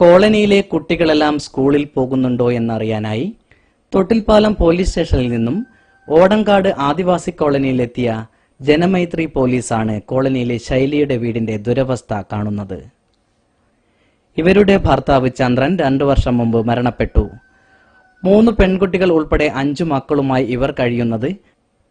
കോളനിയിലെ കുട്ടികളെല്ലാം സ്കൂളിൽ പോകുന്നുണ്ടോ എന്നറിയാനായി തൊട്ടിൽപ്പാലം പോലീസ് സ്റ്റേഷനിൽ നിന്നും ഓടങ്കാട് ആദിവാസി കോളനിയിലെത്തിയ ജനമൈത്രി പോലീസാണ് കോളനിയിലെ ശൈലിയുടെ വീടിന്റെ ദുരവസ്ഥ കാണുന്നത്. ഇവരുടെ ഭർത്താവ് ചന്ദ്രൻ രണ്ടു വർഷം മുമ്പ് മരണപ്പെട്ടു. മൂന്ന് പെൺകുട്ടികൾ ഉൾപ്പെടെ അഞ്ചു മക്കളുമായി ഇവർ കഴിയുന്നത്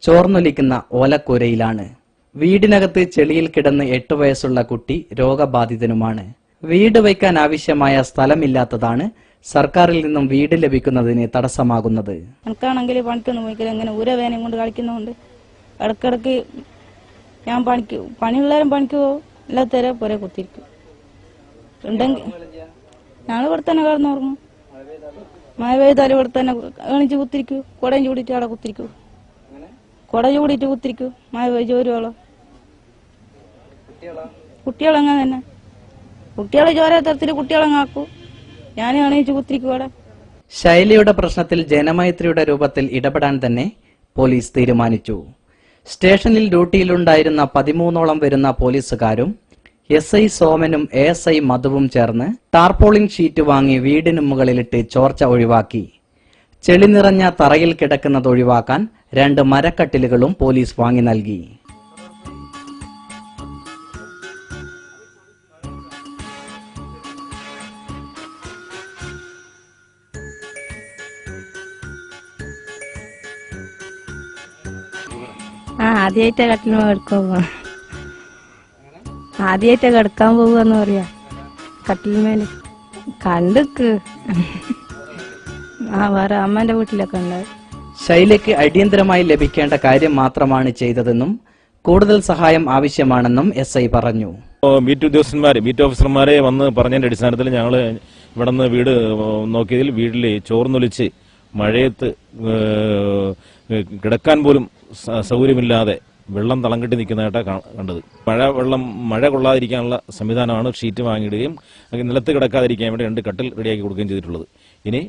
ചോർന്നൊലിക്കുന്ന ഓലക്കൂരയിലാണ്. വീടിനകത്ത് ചെളിയിൽ കിടന്ന് എട്ടു വയസ്സുള്ള കുട്ടി രോഗബാധിതനുമാണ്. വീട് വയ്ക്കാൻ ആവശ്യമായ സ്ഥലമില്ലാത്തതാണ് സർക്കാരിൽ നിന്നും വീട് ലഭിക്കുന്നതിന് തടസ്സമാകുന്നത്. എനിക്കാണെങ്കിൽ പണിക്കൊന്നും പോയിക്കില്ല. ഇങ്ങനെ ഉരവേനയും കൊണ്ട് കളിക്കുന്നതുകൊണ്ട് ഇടക്കിടക്ക് ഞാൻ പണിക്ക് പണിയുള്ളവരും പണിക്ക് പോകും. ഇല്ലാത്തവരെ പുര കുത്തിരിക്കും ഉണ്ടെങ്കിൽ ഞങ്ങൾ ഇവിടെ തന്നെ കിടന്നുറങ്ങും. മഴ പെയ്താലും ഇവിടെ തന്നെ എണിച്ച് കുത്തിരിക്കൂ. കുടയും ചൂടിയിട്ട് അവിടെ കുത്തിരിക്കൂ. കുട ചൂടിയിട്ട് കുത്തിരിക്കൂ. മഴ പെയ്ത് ചോരുവോളം കുട്ടികളങ്ങനെ? തന്നെ കുട്ടികളെ ചോര തരത്തിൽ കുട്ടികളങ്ങാക്കൂ. ഞാൻ എണീച്ച് കുത്തിരിക്കും അവിടെ ശൈലിയുടെ പ്രശ്നത്തിൽ ജനമൈത്രിയുടെ രൂപത്തിൽ ഇടപെടാൻ തന്നെ പോലീസ് തീരുമാനിച്ചു. സ്റ്റേഷനിൽ ഡ്യൂട്ടിയിലുണ്ടായിരുന്ന പതിമൂന്നോളം വരുന്ന പോലീസുകാരും എസ് ഐ സോമനും എ എസ് ഐ മധുവും ചേർന്ന് ടാർപോളിംഗ് ഷീറ്റ് വാങ്ങി വീടിനു മുകളിലിട്ട് ചോർച്ച ഒഴിവാക്കി. ചെളി നിറഞ്ഞ തറയിൽ കിടക്കുന്നത് ഒഴിവാക്കാൻ രണ്ട് മരക്കട്ടിലുകളും പോലീസ് വാങ്ങി നൽകി. ആ ആദ്യമായിട്ടാ കട്ടിന് കിടക്കാൻ പോവാ ആദ്യമായിട്ടാ കിടക്കാൻ പോവാന്ന് പറയാ. കട്ടിൽമേൽ കണ്ടിക്ക്. ആ വേറെ അമ്മന്റെ വീട്ടിലൊക്കെ ഉണ്ട്. ശൈലയ്ക്ക് അടിയന്തരമായി ലഭിക്കേണ്ട കാര്യം മാത്രമാണ് ചെയ്തതെന്നും കൂടുതൽ സഹായം ആവശ്യമാണെന്നും എസ് ഐ പറഞ്ഞു. മീറ്റ് ഉദ്യോഗസ്ഥന്മാരെ മീറ്റ് ഓഫീസർമാരെ വന്ന് പറഞ്ഞതിന്റെ അടിസ്ഥാനത്തിൽ ഞങ്ങൾ ഇവിടെ നിന്ന് വീട് നോക്കിയതിൽ വീട്ടിൽ ചോർന്നൊലിച്ച് മഴയത്ത് കിടക്കാൻ പോലും സൗകര്യമില്ലാതെ വെള്ളം തളം കെട്ടി നിൽക്കുന്നതായിട്ടാണ് കണ്ടത്. മഴ വെള്ളം മഴ കൊള്ളാതിരിക്കാനുള്ള സംവിധാനമാണ് ഷീറ്റ് വാങ്ങിയിടുകയും നിലത്ത് കിടക്കാതിരിക്കാൻ വേണ്ടി രണ്ട് കട്ടിൽ റെഡിയാക്കി കൊടുക്കുകയും ചെയ്തിട്ടുള്ളത്. ഇനി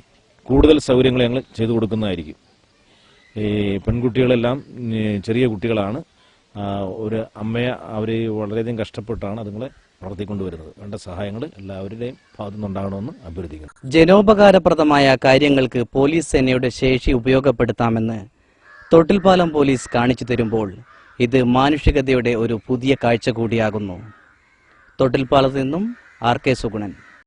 കൂടുതൽ സൗകര്യങ്ങൾ ഞങ്ങൾ ചെയ്തു കൊടുക്കുന്നതായിരിക്കും. ഈ പെൺകുട്ടികളെല്ലാം ചെറിയ കുട്ടികളാണ്. ഒരു അമ്മയെ അവർ വളരെയധികം കഷ്ടപ്പെട്ടാണ് അതുങ്ങളെ വളർത്തിക്കൊണ്ടുവരുന്നത് വേണ്ട സഹായങ്ങൾ എല്ലാവരുടെയും ഭാഗത്തു നിന്നുണ്ടാകണമെന്ന് അഭ്യർത്ഥിക്കുന്നു. ജനോപകാരപ്രദമായ കാര്യങ്ങൾക്ക് പോലീസ് സേനയുടെ ശേഷി ഉപയോഗപ്പെടുത്താമെന്ന് തൊട്ടിൽപ്പാലം പോലീസ് കാണിച്ചു തരുമ്പോൾ ഇത് മാനുഷികതയുടെ ഒരു പുതിയ കാഴ്ച കൂടിയാകുന്നു. തൊട്ടിൽപ്പാലത്ത് നിന്നും ആർ കെ സുഗുണൻ.